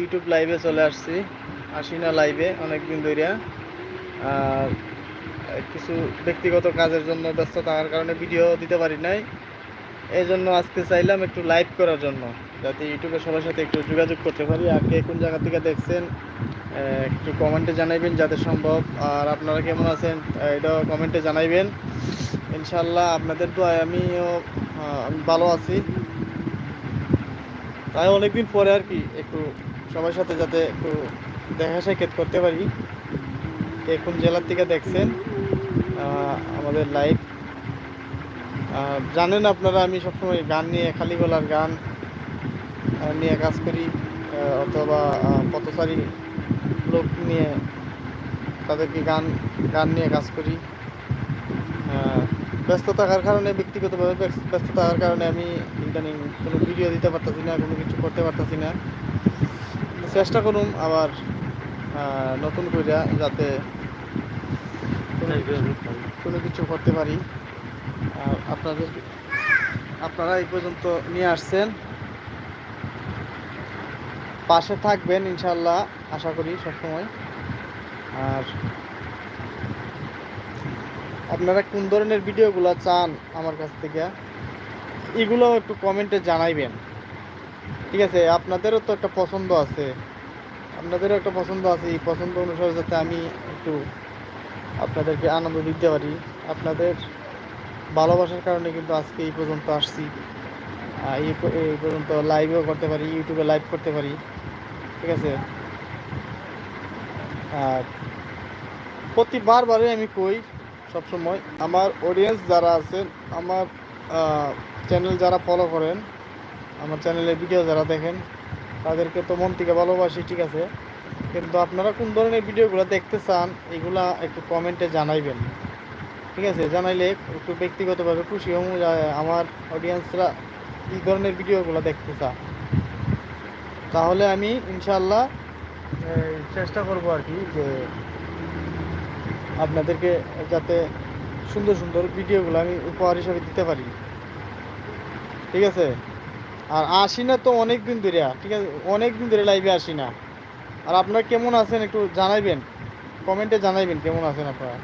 YouTube লাইভে চলে আসছি। আসি না লাইভে অনেকদিন ধরে আর কিছু ব্যক্তিগত কাজের জন্য ব্যস্ত থাকার কারণে ভিডিও দিতে পারি নাই। এই জন্য আজকে চাইলাম একটু লাইভ করার জন্য, যাতে ইউটিউবে সবার সাথে একটু যোগাযোগ করতে পারি। আর কে কোন জায়গা থেকে দেখছেন একটু কমেন্টে জানাইবেন যাতে সম্ভব। আর আপনারা কেমন আছেন এটাও কমেন্টে জানাইবেন। ইনশাল্লাহ আপনাদের দোয়ায় আমিও ভালো আছি। তাই অনেকদিন পরে আর কি একটু সবার সাথে যাতে একটু দেখা সাক্ষাৎ করতে পারি। কোন জেলার থেকে দেখছেন আমাদের লাইভ জানেন আপনারা, আমি সবসময় গান নিয়ে, খালি গলার গান নিয়ে কাজ করি অথবা পথচারী লোক নিয়ে তাদেরকে গান গান নিয়ে কাজ করি। ব্যস্ত থাকার কারণে, ব্যক্তিগতভাবে ব্যস্ত থাকার কারণে আমি ইদানিং কোনো ভিডিও দিতে পারতেছি না, কোনো কিছু করতে পারতেছি না। চেষ্টা করুন আবার নতুন করে যাতে কোনো কিছু- করতে পারি। আর আপনাদের, আপনারা এই পর্যন্ত নিয়ে আসছেন। পাশে থাকবেন ইনশাল্লাহ আশা করি সবসময়। আর আপনারা কোন ধরনের ভিডিওগুলো চান আমার কাছ থেকে, এগুলো একটু কমেন্টে জানাইবেন। ঠিক আছে, আপনাদেরও তো একটা পছন্দ আছে। আপনাদেরও একটা পছন্দ আছে, এই পছন্দ অনুসারে যাতে আমি একটু আপনাদেরকে আনন্দ দিতে পারি। আপনাদের ভালোবাসার কারণে কিন্তু আজকে এই পর্যন্ত আসছি। এই পর্যন্ত লাইভও করতে পারি ইউটিউবে লাইভ করতে পারি। ঠিক আছে? আর প্রতিবার বারে আমি কই সবসময়, আমার অডিয়েন্স যারা আছেন, আমার চ্যানেল যারা ফলো করেন আমার চ্যানেলের ভিডিও যারা দেখেন, তাদেরকে তো মন থেকে ভালোবাসি, ঠিক আছে? কিন্তু আপনারা কোন ধরনের ভিডিওগুলো দেখতে চান, এগুলা একটু কমেন্টে জানাইবেন। ঠিক আছে? জানাইলে একটু ব্যক্তিগতভাবে খুশি হম আমার অডিয়েন্সরা এই ধরনের ভিডিওগুলো দেখতে চান। তাহলে আমি ইনশাল্লাহ চেষ্টা করব আর কি যে আপনাদেরকে যাতে সুন্দর সুন্দর ভিডিওগুলো আমি উপহার হিসাবে দিতে পারি। ঠিক আছে? আর আসি না তো অনেক দিন ধরে, ঠিক আছে? অনেক দিন ধরে লাইভে আসি না আর আপনারা কেমন আছেন একটু জানাইবেন? কমেন্টে জানাইবেন কেমন আছেন আপনারা।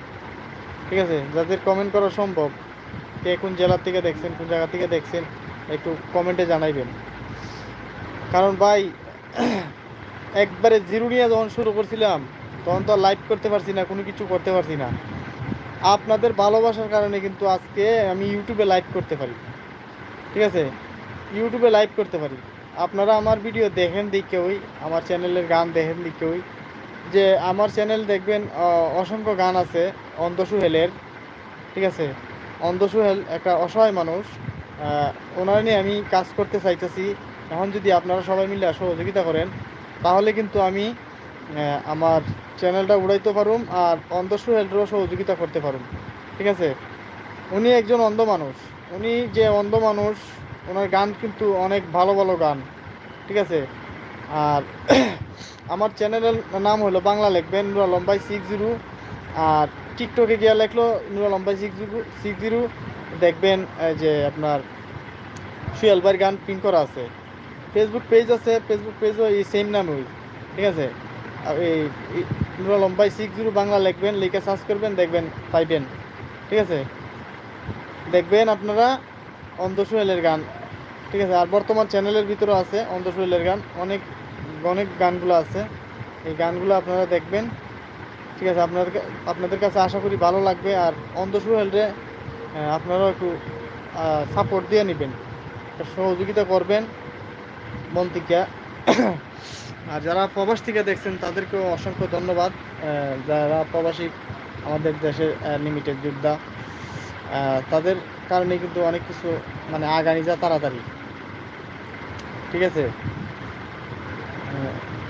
ঠিক আছে? যাদের কমেন্ট করা সম্ভব, কে কোন জেলার থেকে দেখছেন, কোন জায়গা থেকে দেখছেন, একটু কমেন্টে জানাইবেন। কারণ ভাই, একবারে জিরো নিয়ে যখন শুরু করছিলাম, তখন তো লাইভ করতে পারছি না, কোনো কিছু করতে পারছি না। আপনাদের ভালোবাসার কারণে কিন্তু আজকে আমি ইউটিউবে লাইভ করতে পারি। ঠিক আছে? ইউটিউবে লাইভ করতে পারি। আপনারা আমার ভিডিও দেখেন দিকেওই আমার চ্যানেলের গান দেখেন দিকেওই যে আমার চ্যানেল দেখবেন অসংখ্য গান আছে অন্ধ সুহেলের ঠিক আছে? অন্ধ সুহেল একটা অসহায় মানুষ ওনার নিয়ে আমি কাজ করতে চাইতেছি। এখন যদি আপনারা সবাই মিলে সহযোগিতা করেন, তাহলে কিন্তু আমি আমার চ্যানেলটা উড়াইতে পারুম আর অন্ধ সুহেলরও সহযোগিতা করতে পারুম। ঠিক আছে? উনি একজন অন্ধ মানুষ। উনি যে অন্ধ মানুষ ওনার গান কিন্তু অনেক ভালো ভালো গান, ঠিক আছে? আর আমার চ্যানেলের নাম হলো বাংলা লিখবেন নুরা লম্বাই সিক্স জিরো আর টিকটকে গিয়ে লেখলো Nura Lambai six zero six zero দেখবেন যে আপনার সুয়েলবার গান পিন করা আছে। ফেসবুক পেজ আছে ফেসবুক পেজও এই সেম নামই ঠিক আছে? এই নুরা লম্বাই সিক্স জিরো বাংলা লিখবেন, লিখে সার্চ করবেন, দেখবেন পাইবেন, ঠিক আছে? দেখবেন আপনারা অন্ধসুয়েলের গান ঠিক আছে, আর বর্তমান চ্যানেলের ভিতরেও আছে অন্ধসুয়েলের গান। অনেক অনেক গানগুলো আছে। এই গানগুলো আপনারা দেখবেন। ঠিক আছে আপনাদের আপনাদের কাছে আশা করি ভালো লাগবে। আর অন্ধসুয়েলরে আপনারাও একটু সাপোর্ট দিয়ে নেবেন। সহযোগিতা করবেন মন থেকে। আর যারা প্রবাস থেকে দেখছেন, তাদেরকেও অসংখ্য ধন্যবাদ। যারা প্রবাসী, আমাদের দেশের লিমিটেড যোদ্ধা তাদের কারণে কিন্তু অনেক কিছু মানে আগানি যা তাড়াতাড়ি। ঠিক আছে?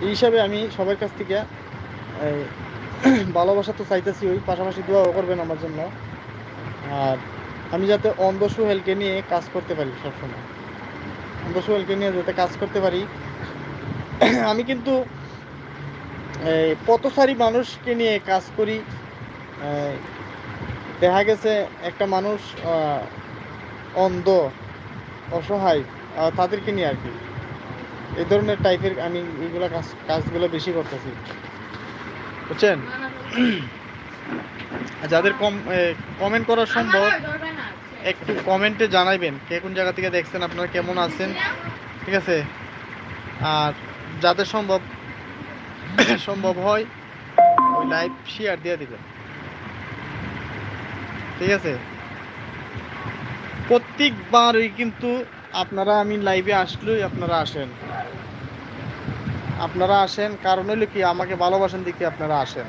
এই হিসাবে আমি সবার কাছ থেকে ভালোবাসা তো চাইতেছি ওই পাশাপাশি দোয়াও করবেন আমার জন্য। আর আমি যাতে অন্ধ সুহেলকে নিয়ে কাজ করতে পারি সবসময়। অন্ধ সুহেলকে নিয়ে যাতে কাজ করতে পারি। আমি কিন্তু এই, পথচারী মানুষকে নিয়ে কাজ করি। দেখা গেছে একটা মানুষ অন্ধ অসহায় তাদেরকে নিয়ে আর কি। এই ধরনের টাইপের আমি এইগুলো কাজ, কাজগুলো বেশি করতেছি। বুঝছেন? যাদের কম কমেন্ট করা সম্ভব, একটু কমেন্টে জানাইবেন কে কোন জায়গা থেকে দেখছেন, আপনারা কেমন আছেন, ঠিক আছে? আর যাদের সম্ভব সম্ভব হয়, ওই লাইভ শেয়ার দিয়ে দিবেন। ঠিক আছে? প্রত্যেকবারই কিন্তু আপনারা, আমি লাইভে আসলেই আপনারা আসেন। আপনারা আসেন, কারণ হলো কি, আমাকে ভালোবাসেন দিকে আপনারা আসেন।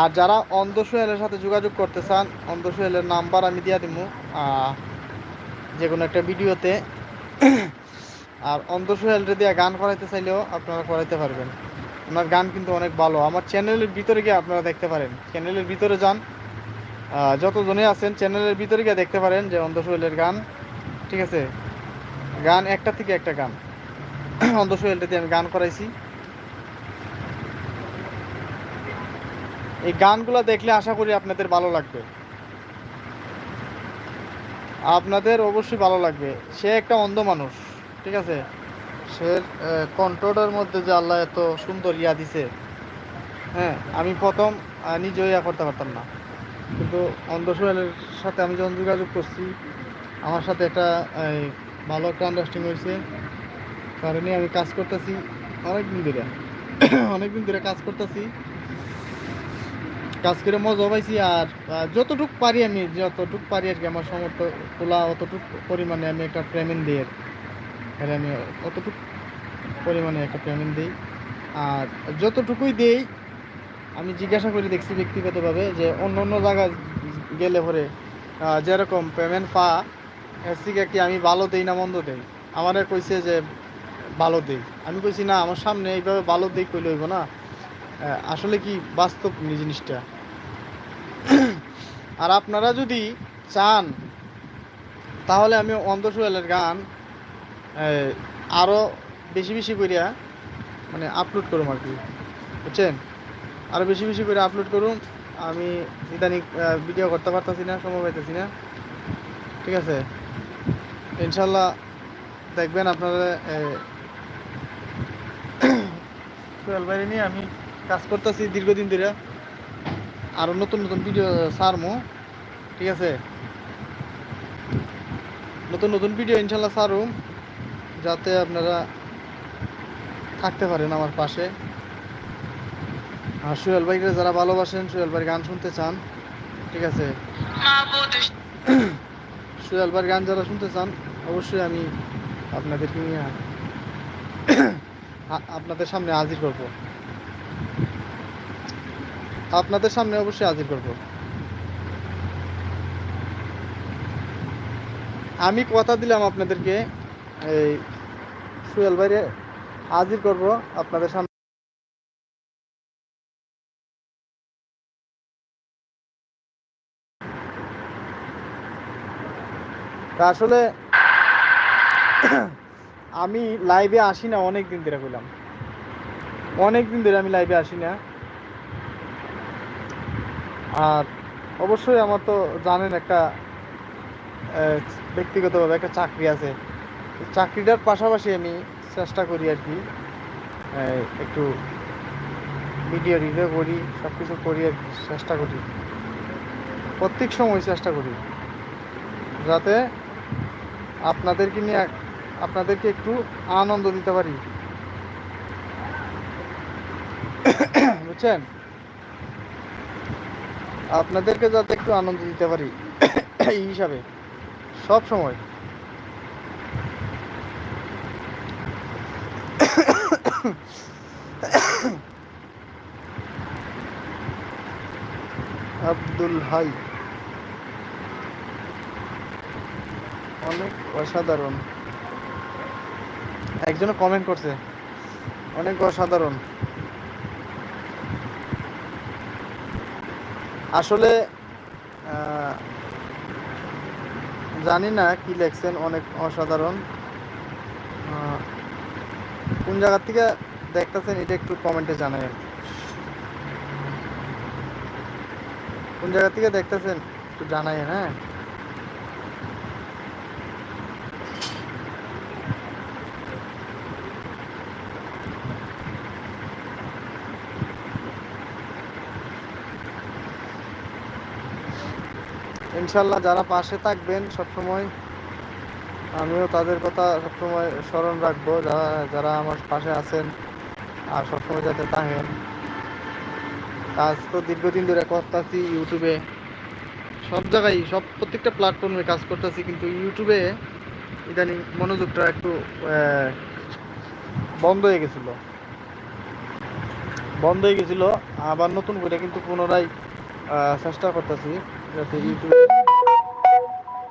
আর যারা অন্ধ সোহেলের সাথে যোগাযোগ করতে চান, অন্ধ সোহেলের নাম্বার আমি দিয়ে দিব যে কোনো একটা ভিডিওতে। আর অন্ধ সোহেলরে দিয়ে গান করাইতে চাইলেও আপনারা করাইতে পারবেন। ওনার গান কিন্তু অনেক ভালো। আমার চ্যানেলের ভিতরে গিয়ে আপনারা দেখতে পারেন। চ্যানেলের ভিতরে যান। যতজনে আছেন, চ্যানেলের ভিতরে গিয়ে দেখতে পারেন যে অন্ধ সোহেলের গান। ঠিক আছে? গান, একটা থেকে একটা গান। অন্ধ সোহেলটাতে আমি গান করাইছি। এই গানগুলো দেখলে আশা করি আপনাদের ভালো লাগবে। আপনাদের অবশ্যই ভালো লাগবে। সে একটা অন্ধ মানুষ, ঠিক আছে? সে কণ্ঠটার মধ্যে যে আল্লাহ এত সুন্দর ইয়া দিছে হ্যাঁ আমি প্রথম নিজেও ইয়া করতে পারতাম না। কিন্তু অন্ধ সোহেলের সাথে আমি যখন যোগাযোগ করছি, আমার সাথে একটা ভালো একটা আন্ডারস্ট্যান্ডিং হয়েছে। কারণে আমি কাজ করতেছি। অনেক দিন ধরে। অনেক দিন ধরে কাজ করতেছি। কাজ করে মজা পাইছি আর যতটুক পারি আমি, যতটুক পারি আর কি, আমার সমর্থ তোলা, অতটুক পরিমাণে আমি একটা পেমেন্ট দিই আর। আমি অতটুক পরিমাণে একটা পেমেন্ট দিই। আর যতটুকুই দেই, আমি জিজ্ঞাসা করে দেখছি ব্যক্তিগতভাবে যে অন্য অন্য জায়গায় গেলে পরে যেরকম পেমেন্ট পা এর থেকে কি আমি ভালো দেই না মন্দ দেই? আমারে কইছে যে ভালো দেই। আমি কইছি না আমার সামনে এইভাবে ভালো দেই কইলে হইব না। আসলে কি বাস্তব জিনিসটা? আর আপনারা যদি চান তাহলে আমি অন্ধসোয়ালের গান আহ, আরও বেশি বেশি করিয়া মানে আপলোড করুম আর কি বুঝছেন? আরও বেশি বেশি করে আপলোড করুন আমি ইদানিং ভিডিও করতে পারতেছি না সময় পাইতেছি না। ঠিক আছে? ইনশাল্লাহ দেখবেন আপনারা সোহেল নিয়ে আমি কাজ করতেছি দীর্ঘদিন ধরে। আরও নতুন নতুন ভিডিও ছাড়মো ঠিক আছে? নতুন নতুন ভিডিও ইনশাল্লাহ ছাড়ুম যাতে আপনারা থাকতে পারেন আমার পাশে। আর সোহেল ভাইকে যারা ভালোবাসেন সোহেল ভাইয়ের গান শুনতে চান ঠিক আছে? সোহেল ভাইয়ের গান যারা শুনতে চান অবশ্যই আমি আপনাদেরকে নিয়ে আপনাদের সামনে হাজির করব। আপনাদের সামনে অবশ্যই হাজির করব। আমি কথা দিলাম আপনাদেরকে, এই সোহেল ভাইরে হাজির করব আপনাদের সামনে। আসলে আমি লাইভে আসি না অনেক দিন ধরে কইলাম। অনেক দিন ধরে আমি লাইভে আসি না আর অবশ্যই আমার তো জানেন একটা ব্যক্তিগতভাবে একটা চাকরি আছে। চাকরিটার পাশাপাশি আমি চেষ্টা করি আর কি একটু ভিডিও রিভিউ করি সব কিছু করি আর চেষ্টা করি। প্রত্যেক সময় চেষ্টা করি। যাতে আপনাদেরকে নিয়ে আপনাদেরকে একটু আনন্দ দিতে পারি। বুঝছেন? আপনাদেরকে যাতে একটু আনন্দ দিতে পারি, এই হিসাবে, সব সময়। আব্দুল হাই। অনেক অসাধারণ। একজনে কমেন্ট করছে। অনেক অসাধারণ। আসলে জানি না কি লেখছেন, অনেক অসাধারণ। কোন জায়গার থেকে দেখতেছেন এটা একটু কমেন্টে জানাই কোন জায়গা থেকে দেখতেছেন একটু জানাই হ্যাঁ? ইনশাল্লাহ যারা পাশে থাকবেন সবসময় আমিও তাদের কথা সবসময় স্মরণ রাখব, যারা যারা আমার পাশে আছেন আর সবসময় যাতে থাকেন। কাজ তো দীর্ঘদিন ধরে করতেছি ইউটিউবে। সব জায়গায়, সব প্রত্যেকটা প্ল্যাটফর্মে কাজ করতেছি, কিন্তু ইউটিউবে ইদানিং মনোযোগটা একটু বন্ধ হয়ে গেছিল। বন্ধ হয়ে গেছিল, আবার নতুন করে কিন্তু পুনরায় চেষ্টা করতেছি।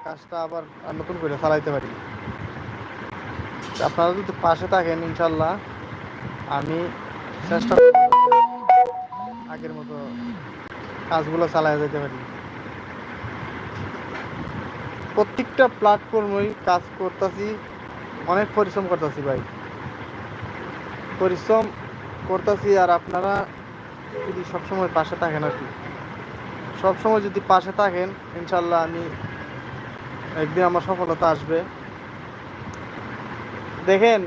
কাজটা আবার নতুন করে চালাইতে পারি। আপনারা যদি পাশে থাকেন, ইনশাল্লাহ, আমি চেষ্টা আগের মতো কাজগুলো চালাই যেতে পারি। প্রত্যেকটা প্ল্যাটফর্মেই কাজ করতেছি, অনেক পরিশ্রম করতেছি ভাই। পরিশ্রম করতেছি আর আপনারা যদি সবসময় পাশে থাকেন আর কি। সবসময় যদি পাশে থাকেন, ইনশাল্লাহ আমি একদিন আমার সফলতা আসবে। দেখেন,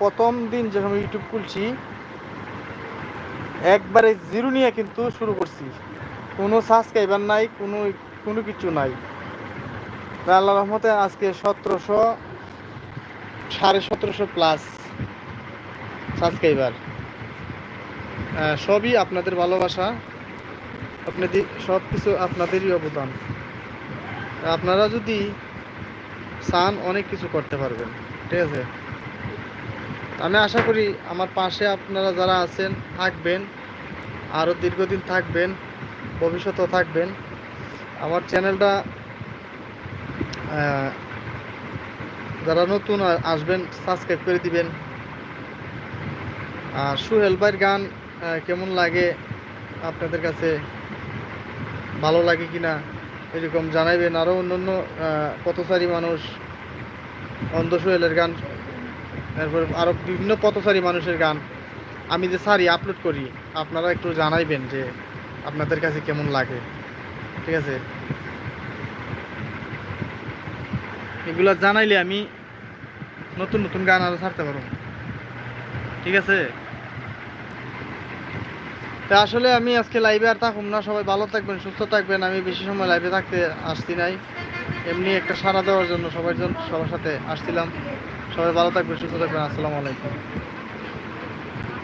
প্রথম দিন যখন ইউটিউব খুলছি, একবারে জিরো নিয়ে কিন্তু শুরু করছি। কোনো সাবস্ক্রাইবার নাই, কোনো কোনো কিছু নাই। আল্লাহ রহমতে আজকে সতেরোশো, সাড়ে সতেরোশো প্লাস সাবস্ক্রাইবার সবই আপনাদের ভালোবাসা। আপনাদের সব কিছু আপনাদেরই অবদান। আপনারা যদি চান অনেক কিছু করতে পারবেন, ঠিক আছে? আমি আশা করি আমার পাশে আপনারা যারা আছেন, থাকবেন আরও দীর্ঘদিন থাকবেন, ভবিষ্যতেও থাকবেন। আমার চ্যানেলটা যারা নতুন আসবেন সাবস্ক্রাইব করে দিবেন। আর সুহেল ভাইয়ের গান কেমন লাগে আপনাদের কাছে? ভালো লাগে কি না এরকম জানাইবেন। আরও অন্য অন্য পথচারী মানুষ অন্ধ গান তারপর আরও বিভিন্ন পথচারী মানুষের গান আমি যে সারি আপলোড করি, আপনারা একটু জানাইবেন যে আপনাদের কাছে কেমন লাগে। ঠিক আছে? এগুলো জানাইলে আমি নতুন নতুন গান আরও ছাড়তে পারব। ঠিক আছে? আসলে আমি আজকে লাইভে আর থাকুম না। সবাই ভালো থাকবেন, সুস্থ থাকবেন। আমি বেশি সময় লাইভে থাকতে আসছি নাই। এমনি একটা সাড়া দেওয়ার জন্য সবার জন্য সবার সাথে আসছিলাম। সবাই ভালো থাকবেন, সুস্থ থাকবেন। আসসালামু আলাইকুম।